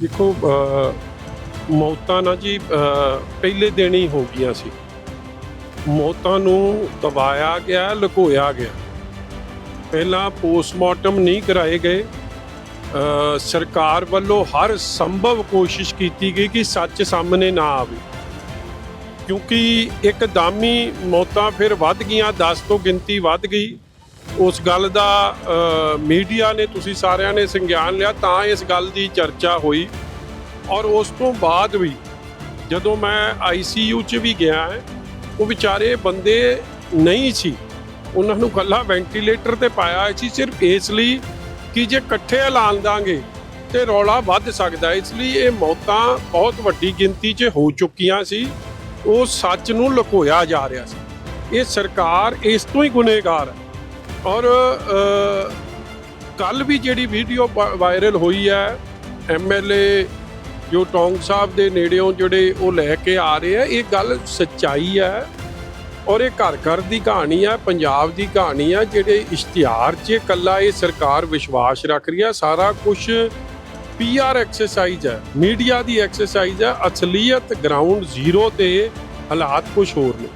ਦੇਖੋ ਮੌਤਾਂ ਨਾ ਜੀ ਪਹਿਲੇ ਦਿਨ ਹੀ ਹੋ ਗਈਆਂ ਸੀ। ਮੌਤਾਂ ਨੂੰ ਦਬਾਇਆ ਗਿਆ, ਲੁਕੋਇਆ ਗਿਆ। ਪਹਿਲਾਂ ਪੋਸਟਮਾਰਟਮ ਨਹੀਂ ਕਰਾਏ ਗਏ। ਸਰਕਾਰ ਵੱਲੋਂ ਹਰ ਸੰਭਵ ਕੋਸ਼ਿਸ਼ ਕੀਤੀ ਗਈ ਕਿ ਸੱਚ ਸਾਹਮਣੇ ਨਾ ਆਵੇ। ਕਿਉਂਕਿ ਇੱਕਦਮ ਹੀ ਮੌਤਾਂ ਫਿਰ ਵੱਧ ਗਈਆਂ 10 ਤੋਂ ਗਿਣਤੀ ਵੱਧ ਗਈ। ਉਸ ਗੱਲ ਦਾ ਮੀਡੀਆ ਨੇ ਤੁਸੀਂ ਸਾਰਿਆਂ ਨੇ ਸੰਗਿਆਨ ਲਿਆ, ਤਾਂ ਇਸ ਗੱਲ ਦੀ ਚਰਚਾ ਹੋਈ। ਔਰ ਉਸ ਤੋਂ ਬਾਅਦ ਵੀ ਜਦੋਂ ਮੈਂ ਆਈਸੀਯੂ 'ਚ ਵੀ ਗਿਆ, ਉਹ ਵਿਚਾਰੇ ਬੰਦੇ ਨਹੀਂ ਸੀ। ਉਹਨਾਂ ਨੂੰ ਕੱਲਾ ਵੈਂਟੀਲੇਟਰ ਤੇ ਪਾਇਆ ਸੀ, ਸਿਰਫ ਇਸ ਲਈ ਕਿ ਜੇ ਇਕੱਠੇ ਐਲਾਨ ਦਾਂਗੇ ਤੇ ਰੌਲਾ ਵੱਧ ਸਕਦਾ। ਇਸ ਲਈ ਇਹ ਮੌਤਾਂ ਬਹੁਤ ਵੱਡੀ ਗਿਣਤੀ 'ਚ ਹੋ ਚੁੱਕੀਆਂ ਸੀ। ਉਹ ਸੱਚ ਨੂੰ ਲੁਕੋਇਆ ਜਾ ਰਿਹਾ ਸੀ। ਇਹ ਸਰਕਾਰ ਇਸ ਤੋਂ ਹੀ ਗੁਨੇਗਾਰ ਹੈ। ਔਰ ਕੱਲ ਵੀ ਜਿਹੜੀ ਵੀਡੀਓ ਵਾਇਰਲ ਹੋਈ ਹੈ ਐਮਐਲਏ ਜੋ ਟੌਂਗ ਸਾਹਿਬ ਦੇ ਨੇੜਿਓਂ ਜਿਹੜੇ ਉਹ ਲੈ ਕੇ ਆ ਰਹੇ ਆ, ਇਹ ਗੱਲ ਸੱਚਾਈ ਹੈ ਔਰ ਇਹ ਘਰ ਘਰ ਦੀ ਕਹਾਣੀ ਹੈ ਪੰਜਾਬ ਦੀ ਕਹਾਣੀ ਹੈ ਜਿਹੜੇ ਇਸ਼ਤਿਹਾਰ 'ਚ ਇਕੱਲਾ ਇਹ ਸਰਕਾਰ ਵਿਸ਼ਵਾਸ ਰੱਖ ਰਹੀ ਹੈ ਸਾਰਾ ਕੁਝ ਪੀਆਰ ਐਕਸਰਸਾਈਜ਼ ਹੈ, ਮੀਡੀਆ ਦੀ ਐਕਸਰਸਾਈਜ਼ ਹੈ, ਅਸਲੀਅਤ ਗਰਾਊਂਡ ਜ਼ੀਰੋ ਤੇ ਹਾਲਾਤ ਕੁਝ ਹੋਰ ਨੇ।